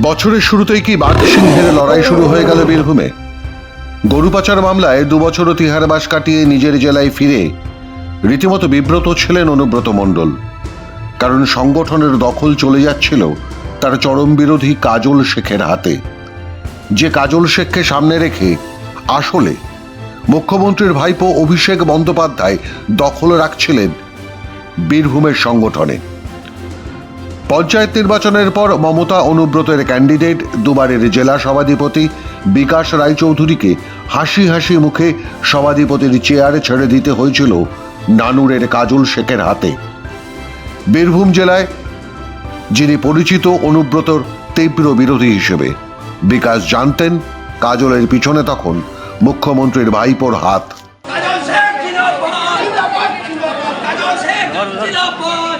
বছরের শুরুতেই কি বাঘ সিংহের লড়াই শুরু হয়ে গেল বীরভূমে? গরু পাচার মামলায় দুবছরও তিহারবাস কাটিয়ে নিজের জেলায় ফিরে রীতিমতো বিব্রত ছিলেন অনুব্রত মণ্ডল। কারণ সংগঠনের দখল চলে যাচ্ছিল তার চরম বিরোধী কাজল শেখের হাতে। যে কাজল শেখকে সামনে রেখে আসলে মুখ্যমন্ত্রীর ভাইপো অভিষেক বন্দ্যোপাধ্যায় দখল রাখছিলেন বীরভূমের সংগঠনে। পঞ্চায়েত নির্বাচনের পর মমতা অনুব্রতের ক্যান্ডিডেট, দুবারের জেলা সভাধিপতি বিকাশ রায়চৌধুরীকে হাসি হাসি মুখে সভাধিপতির চেয়ার ছেড়ে দিতে হয়েছিল নানুরের কাজল শেখের হাতে। বীরভূম জেলায় যিনি পরিচিত, অনুব্রতর তীব্র বিরোধী হিসেবে। বিকাশ জানতেন, কাজলের পিছনে তখন মুখ্যমন্ত্রীর ভাইপোর হাত কাজল শেখ জিন্দাবাদ কাজল শেখ জিন্দাবাদ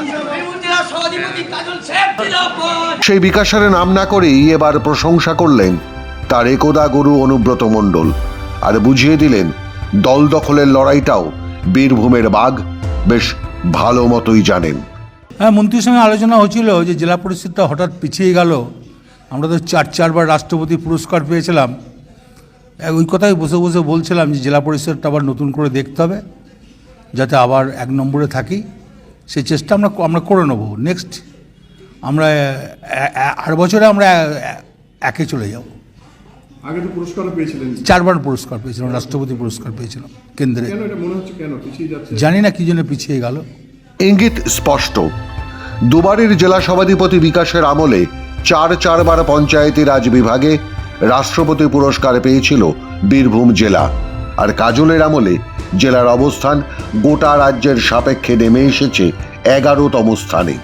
বীরভূম জেলা সভাধিপতি কাজল শেখ জিন্দাবাদ সেই বিকাশের নাম না করেই এবার প্রশংসা করলেন তার একদা গুরু অনুব্রত মণ্ডল আর বুঝিয়ে দিলেন, দল দখলের লড়াইটাও বীরভূমের বাঘ বেশ ভালো মতোই জানেন। হ্যাঁ মন্ত্রীর সঙ্গে আলোচনা হচ্ছিল যে জেলা পরিষদটা হঠাৎ পিছিয়ে গেল। আমরা তো চার, চারবার রাষ্ট্রপতি পুরস্কার পেয়েছিলাম। ওই কথাই বসে বসে বলছিলাম যে জেলা পরিষদটা আবার নতুন করে দেখতে হবে, যাতে আবার এক নম্বরে থাকি। সেই চেষ্টা আমরা আমরা করে নেব। নেক্সট আমরা আর বছরে আমরা একে চলে যাব। আগে তো পুরস্কারও পেয়েছিলেন। চারবার পুরস্কার পেয়েছিলাম রাষ্ট্রপতি পুরস্কার পেয়েছিলাম কেন্দ্রে। কেন এটা মনে হচ্ছে কেন পিছিয়ে যাচ্ছে? জানি না কী জন্য পিছিয়ে গেল। ইঙ্গিত স্পষ্ট। দুবারের জেলা সভাধিপতি বিকাশের আমলে চার চারবার পঞ্চায়েতি রাজ বিভাগে রাষ্ট্রপতি পুরস্কার পেয়েছিল বীরভূম জেলা। আর কাজলের আমলে জেলার অবস্থান গোটা রাজ্যের সাপেক্ষে নেমে এসেছে এগারোতম স্থানে।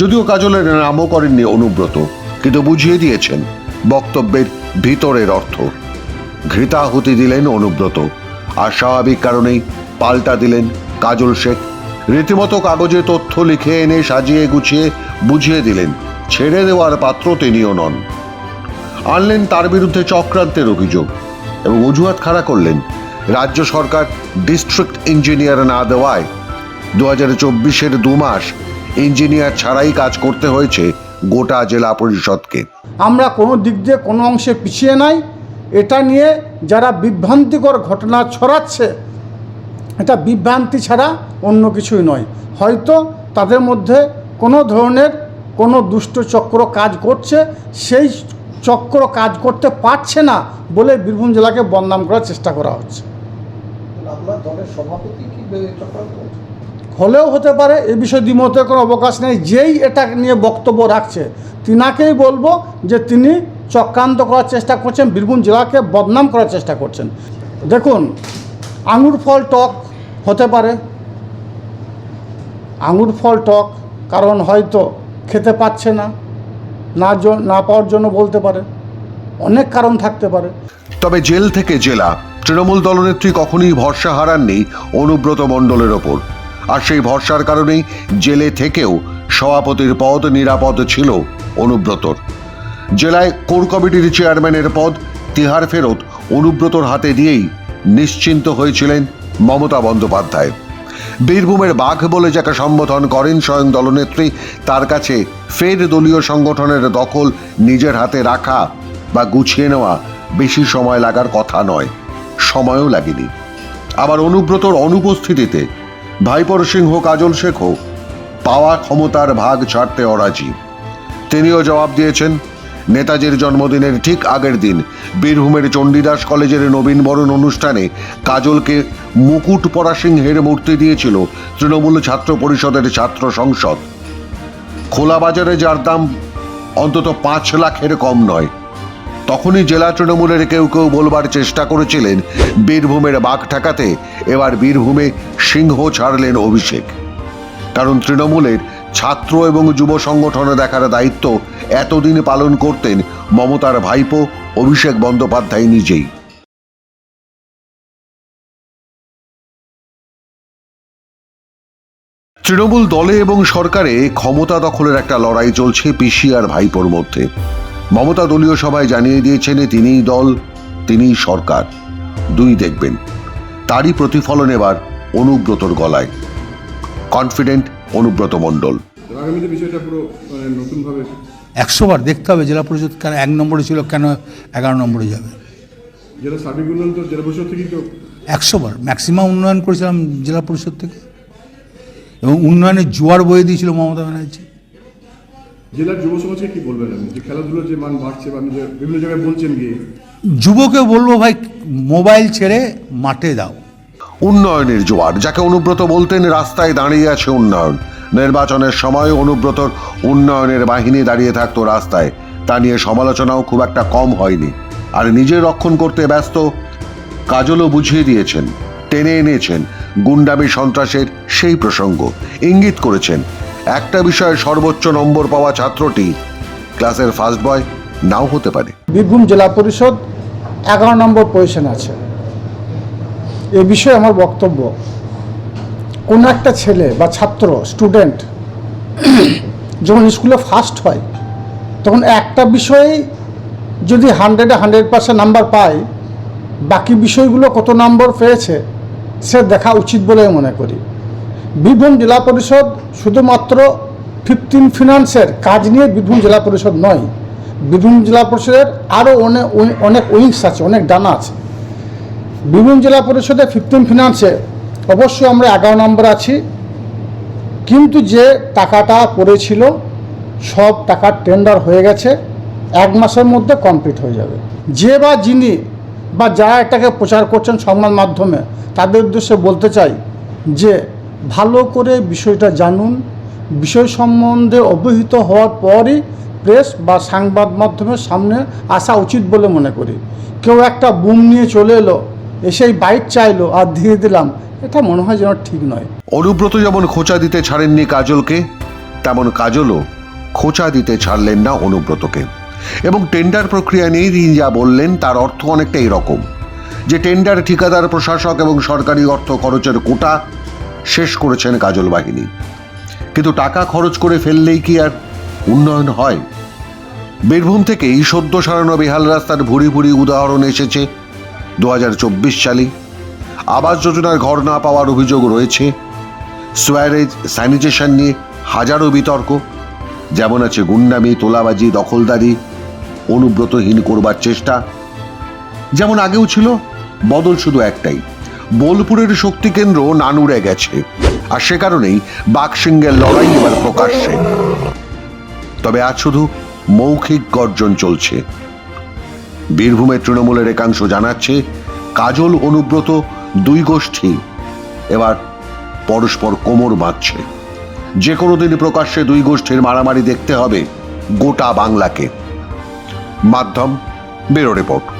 যদিও কাজলের নামও করেননি অনুব্রত, কিন্তু বুঝিয়ে দিয়েছেন বক্তব্যের ভিতরের অর্থ। ঘৃতাহুতি দিলেন অনুব্রত, আর স্বাভাবিক কারণেই পাল্টা দিলেন কাজল শেখ। রীতিমতো কাগজে তথ্য লিখে এনে সাজিয়ে গুছিয়ে বুঝিয়ে দিলেন, ছেড়ে দেওয়ার পাত্র তিনিও নন। আনলেন তার বিরুদ্ধে চক্রান্তের অভিযোগ এবং অজুহাত খাড়া করলেন রাজ্য সরকার ডিস্ট্রিক্ট ইঞ্জিনিয়ার না দেওয়ায়। দু হাজার চব্বিশের দু মাস ইঞ্জিনিয়ার ছাড়াই কাজ করতে হয়েছে গোটা জেলা পরিষদকে। আমরা কোনো দিক দিয়ে কোনো অংশে পিছিয়ে নাই। এটা নিয়ে যারা বিভ্রান্তিকর ঘটনা ছড়াচ্ছে এটা বিভ্রান্তি ছাড়া অন্য কিছুই নয়। হয়তো তাদের মধ্যে কোনো ধরনের কোনো দুষ্ট চক্র কাজ করছে সেই চক্র কাজ করতে পারছে না বলে বীরভূম জেলাকে বদনাম করার চেষ্টা করা হচ্ছে। আপনার দলের সভাপতি কি চক্রান্ত? হলেও হতে পারে, এ বিষয়ে দ্বিমতের কোনো অবকাশ নেই। যেই এটা নিয়ে বক্তব্য রাখছে, তিনাকেই বলব যে তিনি চক্রান্ত করার চেষ্টা করছেন, বীরভূম জেলাকে বদনাম করার চেষ্টা করছেন। দেখুন, আঙুর ফল টক হতে পারে। আঙুর ফল টক, কারণ হয়তো খেতে পাচ্ছে না না না পাওয়ার জন্য বলতে পারে। অনেক কারণ থাকতে পারে। তবে জেল থেকে জেলা, তৃণমূল দলনেত্রী কখনোই ভরসা হারাননি অনুব্রত মণ্ডলের ওপর। আর সেই ভরসার কারণেই জেলে থেকেও সভাপতির পদ নিরাপদ ছিল অনুব্রতর। জেলায় কোর কমিটির চেয়ারম্যানের পদ তিহার ফেরত অনুব্রতর হাতে দিয়েই নিশ্চিন্ত হয়েছিলেন মমতা বন্দ্যোপাধ্যায়। বীরভূমের বাঘ বলে যাকে সম্বোধন করেন স্বয়ং দলনেত্রী, তার কাছে ফের দলীয় সংগঠনের দখল নিজের হাতে রাখা বা গুছিয়ে নেওয়া বেশি সময় লাগার কথা নয়, সময়ও লাগেনি। আবার অনুব্রতর অনুপস্থিতিতে ভাইপর সিংহ কাজল শেখও পাওয়া ক্ষমতার ভাগ ছাড়তে অরাজি। তিনিও জবাব দিয়েছেন, নেতাজির জন্মদিনের ঠিক আগের দিন বীরভূমের চণ্ডীদাস কলেজের নবীনবরণ অনুষ্ঠানে কাজলকে মুকুট পরা সিংহের মূর্তি দিয়েছিল তৃণমূল ছাত্র পরিষদের ছাত্র সংসদ। খোলা বাজারে যার দাম অন্তত পাঁচ লাখের কম নয় তখনই জেলা তৃণমূলের কেউ কেউ বলবার চেষ্টা করেছিলেন, বীরভূমের বাঘ ঠেকাতে। এবার বীরভূমে সিংহ ছাড়লেন অভিষেক। কারণ তৃণমূলের ছাত্র এবং যুব সংগঠনে দেখার দায়িত্ব এতদিন পালন করতেন মমতার ভাইপো অভিষেক বন্দ্যোপাধ্যায় নিজেই। তৃণমূল দলে এবং সরকারে ক্ষমতা দখলের একটা লড়াই চলছে পিসি আর ভাইপোর মধ্যে। মমতা দলীয় সভায় জানিয়ে দিয়েছেন তিনিই দল তিনিই সরকার। দুই দেখবেন। তারই প্রতিফলন এবার অনুব্রতর গলায়। কনফিডেন্ট অনুব্রত মণ্ডল। মানে নতুনভাবে একশো বার দেখতে হবে জেলা পরিষদ কেন এক নম্বরে ছিল কেন এগারো নম্বরে যাবে। জেলা সার্বিক উন্নয়ন তো জেলা পরিষদ থেকেই তো একশো বার। ম্যাক্সিমাম উন্নয়ন করেছিলাম জেলা পরিষদ থেকে। এবং উন্নয়নের জোয়ার বয়ে দিয়েছিল মমতা ব্যানার্জি। জেলার যুব সমাজকে কি বলবেন আপনি? যে খেলাধুলার যে মান বাড়ছে বা বিভিন্ন জায়গায় বলছেন গিয়ে। যুবকে বলব ভাই মোবাইল ছেড়ে মাঠে দাও। উন্নয়নের জোয়ার যাকে অনুব্রত বলতেন রাস্তায় দাঁড়িয়ে আছে উন্নয়ন। নির্বাচনের সময় অনুব্রতর উন্নয়নের বাহিনী দাঁড়িয়ে থাকতো রাস্তায়। তা নিয়ে সমালোচনাও খুব একটা কম হয়নি। আর নিজের রক্ষণ করতে ব্যস্ত কাজলও বুঝিয়ে দিয়েছেন টেনে এনেছেন। গুন্ডামি সন্ত্রাসের সেই প্রসঙ্গ। ইঙ্গিত করেছেন একটা বিষয়ে সর্বোচ্চ নম্বর পাওয়া ছাত্রটি ক্লাসের ফার্স্ট বয় নাও হতে পারে। বীরভূম জেলা পরিষদ এগারো নম্বর পজিশন আছে। এ বিষয়ে আমার বক্তব্য। কোনো একটা ছেলে বা ছাত্র স্টুডেন্ট যখন স্কুলে ফার্স্ট হয়, তখন একটা বিষয়েই যদি হান্ড্রেডে হান্ড্রেড পার্সেন্ট নাম্বার পায়, বাকি বিষয়গুলো কত নম্বর পেয়েছে, সে দেখা উচিত বলে মনে করি। বীরভূম জেলা পরিষদ শুধুমাত্র ফিফটিন ফিনান্সের কাজ নিয়ে বীরভূম জেলা পরিষদ নয় বীরভূম জেলা পরিষদের আরও অনেক অনেক উইংস আছে, অনেক ডানা আছে। বীরভূম জেলা পরিষদে ফিফটিন ফিনান্সে অবশ্যই আমরা এগারো নম্বর আছি। কিন্তু যে টাকাটা পড়েছিল, সব টাকার টেন্ডার হয়ে গেছে, এক মাসের মধ্যে কমপ্লিট হয়ে যাবে। যে বা যিনি বা যারা এটাকে প্রচার করছেন সংবাদ মাধ্যমে, তাদের উদ্দেশ্যে বলতে চাই যে ভালো করে বিষয়টা জানুন। বিষয় সম্বন্ধে অবহিত হওয়ার পরই প্রেস বা সংবাদ মাধ্যমের সামনে আসা উচিত বলে মনে করি। কেউ একটা বুম নিয়ে চলে এলো, এসেই বাইক চাইলো, আর দিয়ে দিলাম। এটা মনে হয় যেন ঠিক নয়। অনুব্রত যেমন খোঁচা দিতে ছাড়েননি কাজলকে, তেমন কাজলও খোঁচা দিতে ছাড়লেন না অনুব্রতকে। এবং টেন্ডার প্রক্রিয়া নিয়ে তিনি যা বললেন, তার অর্থ অনেকটা এরকম। যে টেন্ডার ঠিকাদার, প্রশাসক এবং সরকারি অর্থ খরচের কোটা শেষ করেছেন কাজল বাহিনী। কিন্তু টাকা খরচ করে ফেললেই কি আর উন্নয়ন হয়? বীরভূম থেকেই সদ্য সারানো বেহাল রাস্তার ভুরি ভুরি উদাহরণ এসেছে দু হাজার চব্বিশ সালে। আবাস যোজনার ঘর না পাওয়ার অভিযোগ রয়েছে। সোয়ারেজ স্যানিটেশন নিয়ে হাজারো বিতর্ক। যেমন আছে গুন্ডামি, তোলাবাজি, দখলদারি, অনুব্রতহীন করবার চেষ্টা। যেমন আগেও ছিল, বদল শুধু একটাই। বোলপুরের শক্তি কেন্দ্র নানুরে গেছে। আর সে কারণেই বাঘসিংহের লড়াই এবার প্রকাশ্যে। তবে আজ শুধু মৌখিক গর্জন চলছে। বীরভূমের তৃণমূলের একাংশ জানাচ্ছে, কাজল অনুব্রত দুই গোষ্ঠী এবার পরস্পর কোমর বাঁধছে। যে কোনো দিন প্রকাশ্যে দুই গোষ্ঠীর মারামারি দেখতে হবে গোটা বাংলাকে। মাধ্যম বেরো রিপোর্ট।